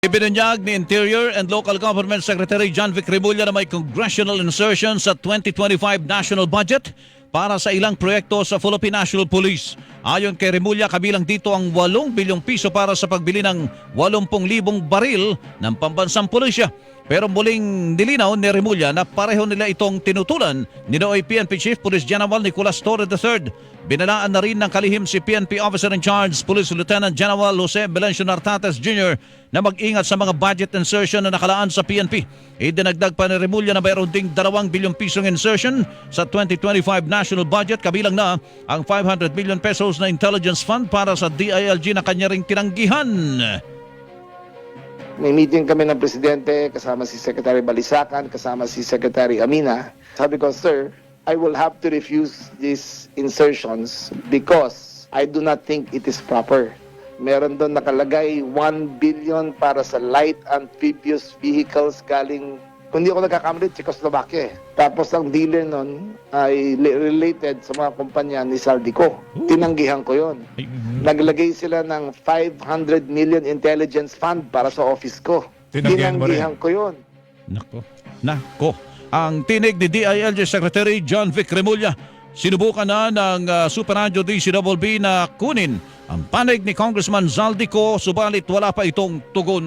Ibinunyag ni Interior and Local Government Secretary John Vic Remulla na may congressional insertion sa 2025 national budget para sa ilang proyekto sa Philippine National Police. Ayon kay Remulla, kabilang dito ang 8 bilyong piso para sa pagbili ng 80,000 baril ng pambansang pulisya. Pero muling nilinaw ni Remulla na pareho nila itong tinutulan ni Nooy PNP Chief Police General Nicolas Torre III. Binalaan na rin ng kalihim si PNP Officer in Charge Police Lieutenant General Jose Belencio Nartates Jr. na mag-ingat sa mga budget insertion na nakalaan sa PNP. Idinagdag pa ni Remulla na mayroon ding 2 bilyong pisong insertion sa 2025 national budget kabilang na ang 500 million pesos na intelligence fund para sa DILG na kanya ring tinanggihan. May meeting kami ng presidente, kasama si Secretary Balisacan, kasama si Secretary Amina. Sabi ko, sir, I will have to refuse these insertions because I do not think it is proper. Meron doon nakalagay 1 billion para sa light amphibious vehicles galing, kung di ako nagkakamali, Czechoslovakia. eh. Tapos ang dealer nun ay related sa mga kumpanya ni Saldico. Tinanggihan ko yon. Naglagay sila ng 500 million intelligence fund para sa office ko. Tinanggihan. Tinanggihan ko yon. Nako, nako. Ang tinig ni DILG Secretary John Vic Remulla, sinubukan na ng uh, Super Radio DCWB na kunin ang panig ni Congressman Zaldico subalit wala pa itong tugon.